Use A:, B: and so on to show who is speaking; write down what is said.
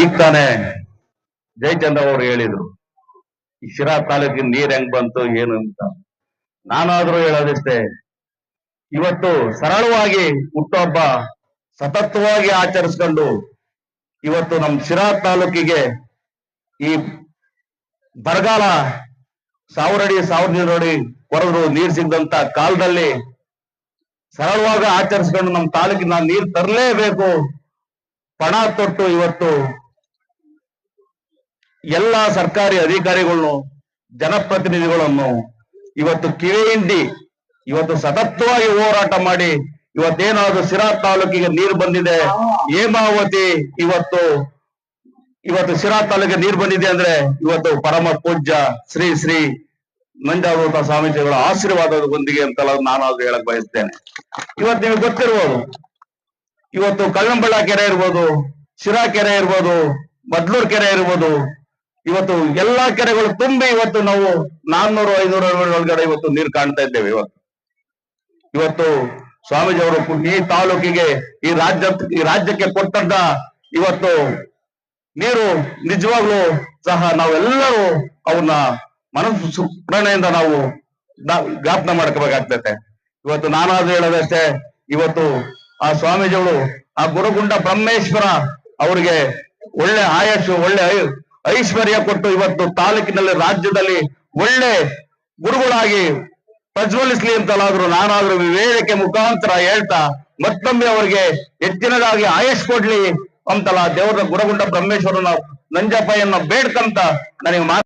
A: ಈಗ ತಾನೆ ಜಯಚಂದ್ರ ಅವರು ಹೇಳಿದ್ರು, ಈ ಶಿರಾ ತಾಲೂಕಿನ ನೀರ್ ಹೆಂಗ್ ಬಂತು, ಏನು ಅಂತ? ನಾನಾದ್ರೂ ಹೇಳೋದಿಷ್ಟೇ, ಇವತ್ತು ಸರಳವಾಗಿ ಹುಟ್ಟುಹಬ್ಬ ಸತತವಾಗಿ ಆಚರಿಸ್ಕೊಂಡು ಇವತ್ತು ನಮ್ ಶಿರಾ ತಾಲೂಕಿಗೆ ಈ ಬರಗಾಲ ಸಾವಿರಡಿ ಸಾವಿರದ ಸಾವಿರ ನೀರು ಅಡಿ ಕೊರೆದ್ರು ನೀರ್ ಸಿಗದಂತ ಕಾಲದಲ್ಲಿ ಸರಳವಾಗಿ ಆಚರಿಸ್ಕೊಂಡು ನಮ್ಮ ತಾಲೂಕಿನ ನೀರ್ ತರಲೇಬೇಕು. ಪಣ ತೊಟ್ಟು ಇವತ್ತು ಎಲ್ಲ ಸರ್ಕಾರಿ ಅಧಿಕಾರಿಗಳನ್ನು ಜನಪ್ರತಿನಿಧಿಗಳನ್ನು ಇವತ್ತು ಕಿವಿ ಇವತ್ತು ಸತತವಾಗಿ ಹೋರಾಟ ಮಾಡಿ, ಇವತ್ತೇನಾದ್ರು ಸಿರಾ ತಾಲೂಕಿಗೆ ನೀರು ಬಂದಿದೆ, ಹೇಮಾವತಿ ಇವತ್ತು ಇವತ್ತು ಸಿರಾ ತಾಲೂಕಿಗೆ ನೀರು ಬಂದಿದೆ ಅಂದ್ರೆ ಇವತ್ತು ಪರಮ ಪೂಜ್ಯ ಶ್ರೀ ಶ್ರೀ ನಂಜಾವೃತ ಸ್ವಾಮೀಜಿಗಳ ಆಶೀರ್ವಾದದೊಂದಿಗೆ ಅಂತೆಲ್ಲ ನಾನು ಅದು ಹೇಳಕ್ ಬಯಸ್ತೇನೆ. ಇವತ್ತು ನಿಮಗೆ ಗೊತ್ತಿರ್ಬೋದು, ಇವತ್ತು ಕಳ್ಳಂಬಳ್ಳ ಕೆರೆ ಇರ್ಬೋದು, ಶಿರಾ ಕೆರೆ ಇರ್ಬೋದು, ಮದ್ಲೂರ್ ಕೆರೆ ಇರ್ಬೋದು ಇವತ್ತು ಎಲ್ಲಾ ಕೆರೆಗಳು ತುಂಬಿ ಇವತ್ತು ನಾವು ನಾನ್ನೂರು, ಐನೂರು ಒಳಗಡೆ ಇವತ್ತು ನೀರು ಕಾಣ್ತಾ ಇದ್ದೇವೆ ಇವತ್ತು. ಇವತ್ತು ಸ್ವಾಮೀಜಿ ಅವರು ಈ ತಾಲೂಕಿಗೆ, ಈ ರಾಜ್ಯ, ಈ ರಾಜ್ಯಕ್ಕೆ ಕೊಟ್ಟಂತ ಇವತ್ತು ನೀರು ನಿಜವಾಗ್ಲೂ ಸಹ ನಾವೆಲ್ಲರೂ ಅವನ್ನ ಮನಸ್ಸು ಸುಪ್ರಣೆಯಿಂದ ನಾವು ಜ್ಞಾಪನ ಮಾಡ್ಕೋಬೇಕಾಗ್ತೈತೆ. ಇವತ್ತು ನಾನಾದ್ರೂ ಹೇಳೋದಷ್ಟೇ, ಇವತ್ತು ಆ ಸ್ವಾಮೀಜಿಗಳು ಆ ಗುರುಗುಂಡ ಬ್ರಹ್ಮೇಶ್ವರ ಅವರಿಗೆ ಒಳ್ಳೆ ಆಯಸ್ಸು, ಒಳ್ಳೆ ಐಶ್ವರ್ಯ ಕೊಟ್ಟು ಇವತ್ತು ತಾಲೂಕಿನಲ್ಲಿ ರಾಜ್ಯದಲ್ಲಿ ಒಳ್ಳೆ ಗುರುಗಳಾಗಿ ಪ್ರಜ್ವಲಿಸ್ಲಿ ಅಂತಲಾದ್ರು ನಾನಾದ್ರೂ ವಿವೇದಕ್ಕೆ ಮುಖಾಂತರ ಹೇಳ್ತಾ ಮತ್ತೊಮ್ಮೆ ಅವರಿಗೆ ಹೆಚ್ಚಿನದಾಗಿ ಆಯಸ್ ಕೊಡ್ಲಿ ಅಂತಲ್ಲ ದೇವರ ಗುರುಗುಂಡ ಬ್ರಹ್ಮೇಶ್ವರನ ನಂಜಪ್ಪಯ್ಯನ ಬೇಡ್ಕಂತ ನನಗೆ